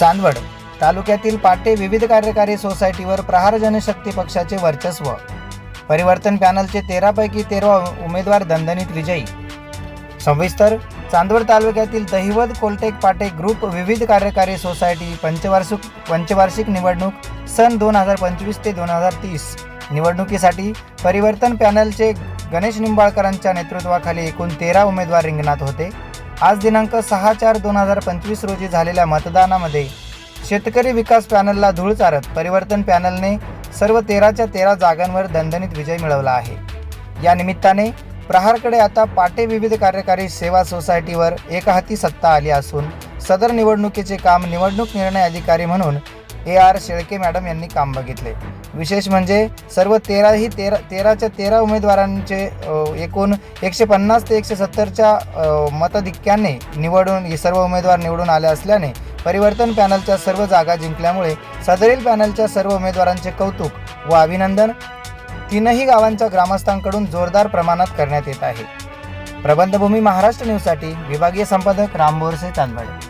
चांदवड तालुक्यातील पाटे विविध कार्यकारी सोसायटीवर प्रहार जनशक्ती पक्षाचे वर्चस्व. परिवर्तन पॅनलचे तेरापैकी तेरा उमेदवार दणदणीत विजयी. सविस्तर चांदवड तालुक्यातील दहिवद कोलटेक पाटे ग्रुप विविध कार्यकारी सोसायटी पंचवार्षिक पंचवार्षिक निवडणूक सन दोन हजार पंचवीस ते दोन हजार तीस. निवडणुकीसाठी परिवर्तन पॅनलचे गणेश निंबाळकरांच्या नेतृत्वाखाली एकूण तेरा उमेदवार रिंगणात होते. आज दिनांक सहा चार दोन हजार पंचवीस रोजी झालेल्या मतदानामध्ये शेतकरी विकास पॅनलला धूळ चारत परिवर्तन पॅनलने सर्व तेराच्या तेरा जागांवर दणदणीत विजय मिळवला आहे. या निमित्ताने प्रहारकडे आता पाटे विविध कार्यकारी सेवा सोसायटीवर एकहाती सत्ता आली असून सदर निवडणुकीचे काम निवडणूक निर्णय अधिकारी म्हणून ए आर शेळके मॅडम यांनी काम बघितले. विशेष म्हणजे सर्व तेराही तेरा तेराच्या तेरा उमेदवारांचे एकूण एकशे पन्नास ते एकशे सत्तरच्या अ, मताधिक्याने निवडून हे सर्व उमेदवार निवडून आले असल्याने परिवर्तन पॅनलच्या सर्व जागा जिंकल्यामुळे सदरील पॅनलच्या सर्व उमेदवारांचे कौतुक व अभिनंदन तीनही गावांच्या ग्रामस्थांकडून जोरदार प्रमाणात करण्यात येत आहे. प्रबंधभूमी महाराष्ट्र न्यूजसाठी विभागीय संपादक राम बोरसे चांदवड.